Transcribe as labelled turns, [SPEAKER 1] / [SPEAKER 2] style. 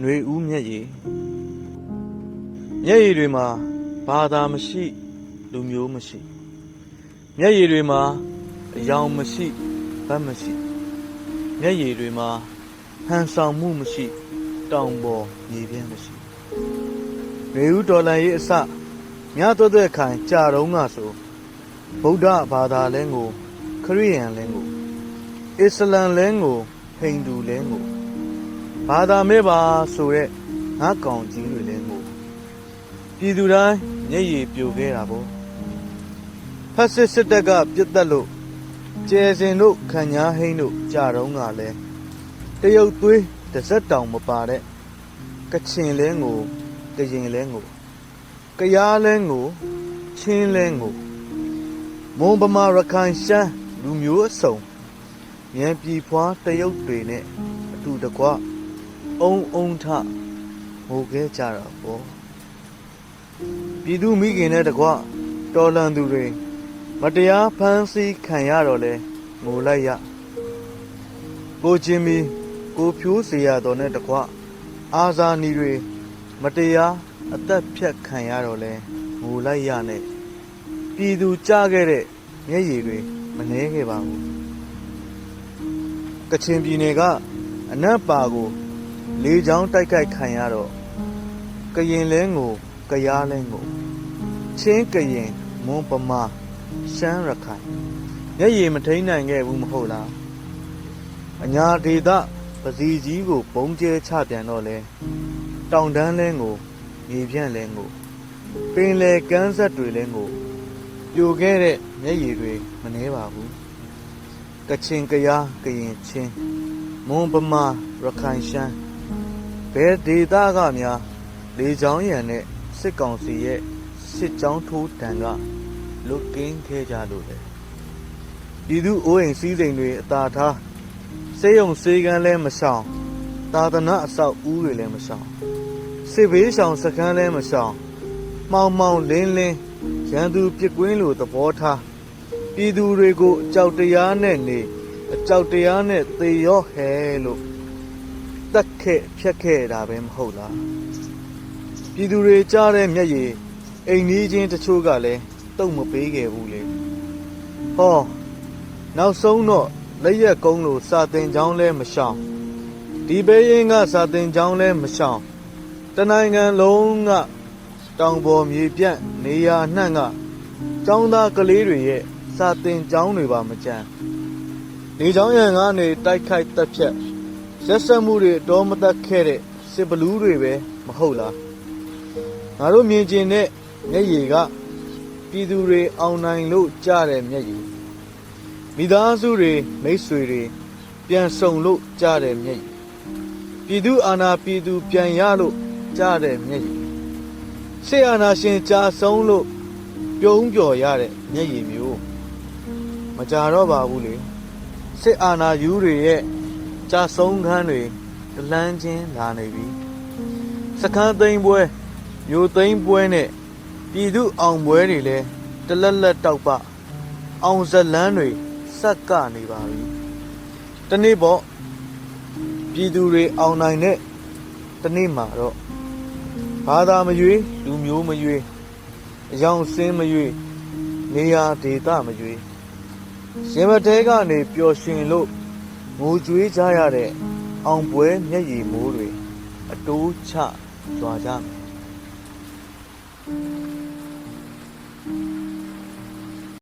[SPEAKER 1] ຫນွေဦးမျက်ရည်မျက်ရည်တွေမှာဘာသာမရှိလူမျိုးမရှိမျက်ရည်တွေမှာအယောင်မရှိဘတ်မရှိမျက်ရည်တွေမှာဟန်ဆောင်မှုမရှိ တောင်ပေါ်မြေပြန့်မရှိရေဦးတော်လန်ရေးအစမြတော်တဲ့ခိုင်ကြာတုံးကဆိုဗုဒ္ဓဘာသာလဲကိုခရိယန်လဲကိုအစ္စလမ်လဲကိုဟိန္ဒူလဲကို ဘာသာမဲ့ပါဆိုရက်ငါကောင်ကြီးတွေလည်းငိုပြည်သူတိုင်းမျက်ရည်ပြိုခဲ့တာပေါ့ဖက်စစ်စစ်တပ်ကပြစ်တက်လို့ကျဲစင်တို့ခံညာဟိန်းတို့ကြာတော့ငါလဲတရုတ်သွေးတစ်စက်တောင်မပါတဲ့ကချင်လဲငိုကရင်လဲငိုကရားလဲငိုချင်းလဲငိုမွန်ဗမာရခိုင်ရှမ်းလူမျိုးအစုံဉာဏ်ပြည်ဖွားတရုတ်တွေနဲ့အတူတကွ အုံအုံထဟိုခဲ့ကြတာပေါ့ပြည်သူမိခင်နဲ့တကွတော်လန်သူတွေမတရားဖမ်းဆီးခံရတော့လဲငိုလိုက်ရကိုချင်းမီကိုဖြိုးစေရတော်နဲ့တကွအာဇာနီတွေမတရားအသက်ဖြတ်ခံရတော့လဲငိုလိုက်ရနဲ့ပြည်သူကြခဲ့တဲ့မျက်ရည်တွေမနှဲခဲ့ပါဘူးကချင်ပြည်နယ်ကအနက်ပါကို လေချောင်းတိုက်ခိုက်ခံရတော့ကရင်လဲငိုကရားလဲငိုချင်းကရင်မွန်ပမာရှမ်းရခိုင်မျက်ရည်မထိန်နိုင်ခဲ့ဘူးမဟုတ်လားအညာဒေသပစီကြီးကိုဘုံကျဲချပြန်တော့လဲတောင်တန်းလဲငိုမြေပြန့်လဲငိုပင်လေကမ်းဆက်တွေလဲငိုပြိုခဲ့တဲ့မျက်ရည်တွေမနှဲပါဘူးကချင်ကရားကရင်ချင်းမွန်ပမာရခိုင်ရှမ်း ဘယ်ဒေသကများလေချောင်းရံနဲ့စစ်ကောင်စီရဲ့စစ်ကြောင်းထိုးတံကလွတ်ကင်းခဲ့ကြလို့လေပြည်သူအိုးအိမ်စည်းစိမ်တွေအသာထားစေယုံစေကန်းလဲမဆောင်သာသနာအဆောက်အဦတွေလည်းမဆောင်စစ်ဘေးဆောင်စခန်းလည်းမဆောင်မှောင်မှောင်လင်းလင်းရန်သူပြစ်ကွင်းလိုသဘောထားပြည်သူတွေကိုအကြောက်တရားနဲ့နေအကြောက်တရားနဲ့သေရောဟဲလို့ တက်ခဲ့ဖြတ်ခဲ့တာပဲမဟုတ်လားပြည်သူတွေကြားတဲ့မျက်ရည်အိမ်ကြီးချင်းတချို့ကလည်းတုံ့မပေးခဲ့ဘူးလေဟောနောက်ဆုံးတော့လက်ရက်ကုန်းလိုစာတင်ချောင်းလဲမရှောင်ဒီဘေးရင်ကစာတင်ချောင်းလဲမရှောင်တနိုင်ငံလုံးကတောင်ပေါ်မြေပြန့်နေရာနှံ့ကចောင်းသားကလေးတွေရဲ့စာတင်ချောင်းတွေပါမကြမ်းနေချောင်းရံကနေတိုက်ခိုက်တက်ဖြတ် ရက်ဆက်မှုတွေတော့မသက်ခဲ့တဲ့စစ်ဘလူးတွေပဲမဟုတ်လားငါတို့မြင်ကျင်တဲ့မျက်ရည်ကပြည်သူတွေအောင်နိုင်လို့ကြားတဲ့မျက်ရည်မိသားစုတွေမိတ်ဆွေတွေပြန်ဆုံလို့ကြားတဲ့မျက်ရည်ပြည်သူအာဏာပြည်သူပြန်ရလို့ကြားတဲ့မျက်ရည်ဆေးအာဏာရှင်ကြာဆုံးလို့ပြုံးပျော်ရတဲ့မျက်ရည်မျိုးမကြတော့ပါဘူးလေစစ်အာဏာယူတွေရဲ့ ကြာဆုံးခန်းတွေတလန်းချင်းလာနေပြီစခန်းသိမ်းပွဲမျိုးသိမ်းပွဲနဲ့ပြည်သူအောင်ပွဲတွေလည်းတလက်လက်တောက်ပအောင်ဇလန်းတွေစက်ကနေပါပြီတနေ့ပေါ့ပြည်သူတွေအောင်နိုင်တဲ့တနေ့မှာတော့ဘာသာမရွေးလူမျိုးမရွေးအယောင်စင်းမရွေးနေရာဒေသမရွေးရှင်မတဲကနေပျော်ရွှင်လို့ ငိုကြွေးကြရတဲ့အောင်ပွဲမျက်ရည်မိုးတွေအတိုးချသွားကြမယ်